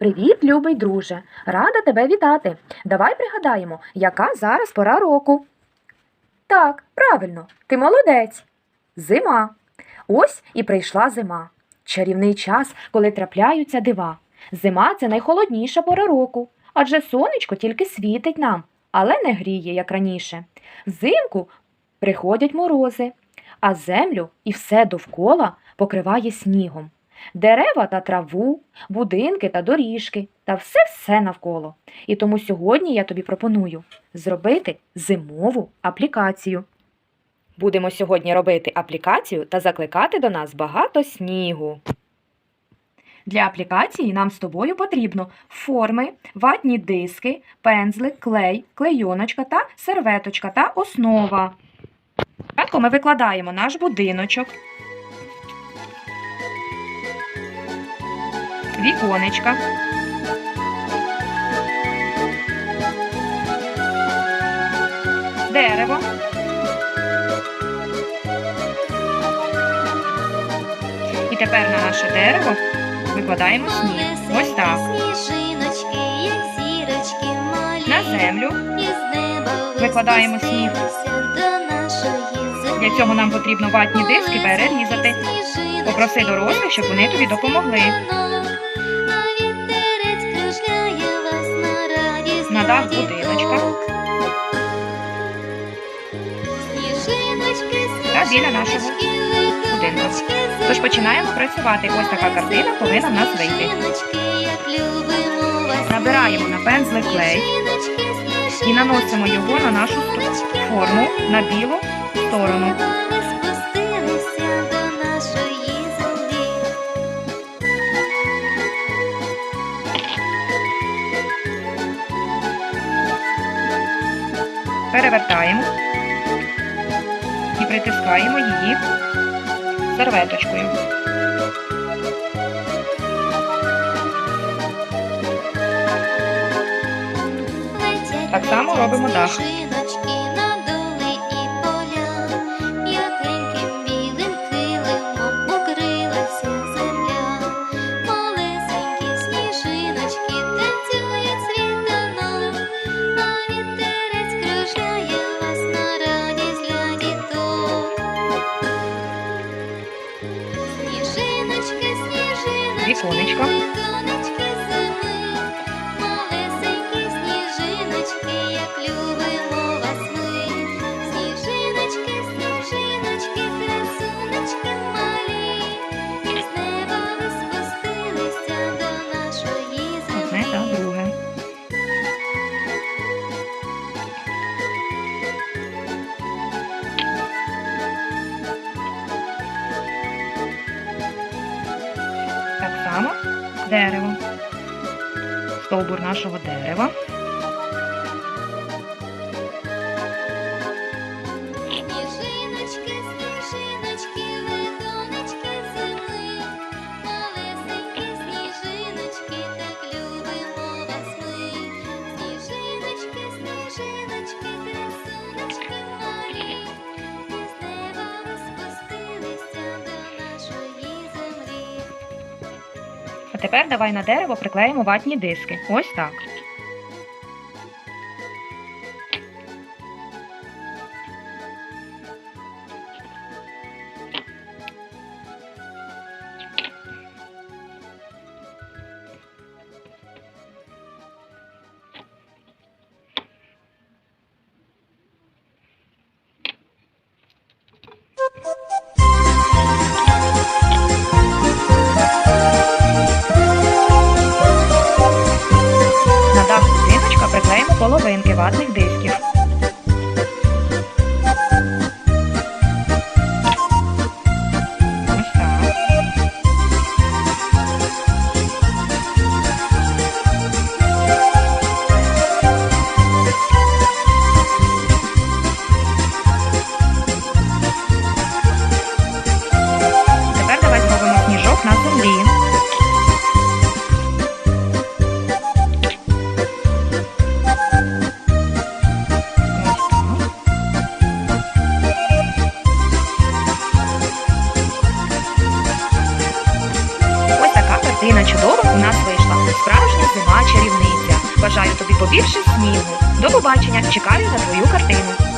Привіт, любий друже! Рада тебе вітати. Давай пригадаємо, яка зараз пора року. Так, правильно, ти молодець. Зима. Ось і прийшла зима. Чарівний час, коли трапляються дива. Зима це найхолодніша пора року, адже сонечко тільки світить нам, але не гріє, як раніше. Взимку приходять морози, а землю і все довкола покриває снігом. Дерева та траву, будинки та доріжки та все-все навколо. І тому сьогодні я тобі пропоную зробити зимову аплікацію. Будемо сьогодні робити аплікацію та закликати до нас багато снігу. Для аплікації нам з тобою потрібно форми, ватні диски, пензлик, клей, клейоночка та серветочка та основа. Спочатку ми викладаємо наш будиночок, віконечка. Дерево. І тепер на наше дерево викладаємо сніг. Ось так. На землю. Викладаємо сніг. Для цього нам потрібно ватні диски перерізати. Попроси дорослих, щоб вони тобі допомогли. Дах будиночка. Та біля нашого будинку. Тож починаємо працювати. Ось така картина повинна в нас вийти. Набираємо на пензлик клей і наносимо його на нашу форму на білу сторону. Перевертаємо і притискаємо її серветочкою. Так само робимо дах. Віконечко. Само дерево. Стовбур нашого дерева. Тепер давай на дерево приклеїмо ватні диски. Ось так. तो स्वयं के बाद निर्देश किया? Зіна чудово у нас вийшла. Справжня зима чарівниця. Бажаю тобі побільше снігу. До побачення. Чекаю на твою картину.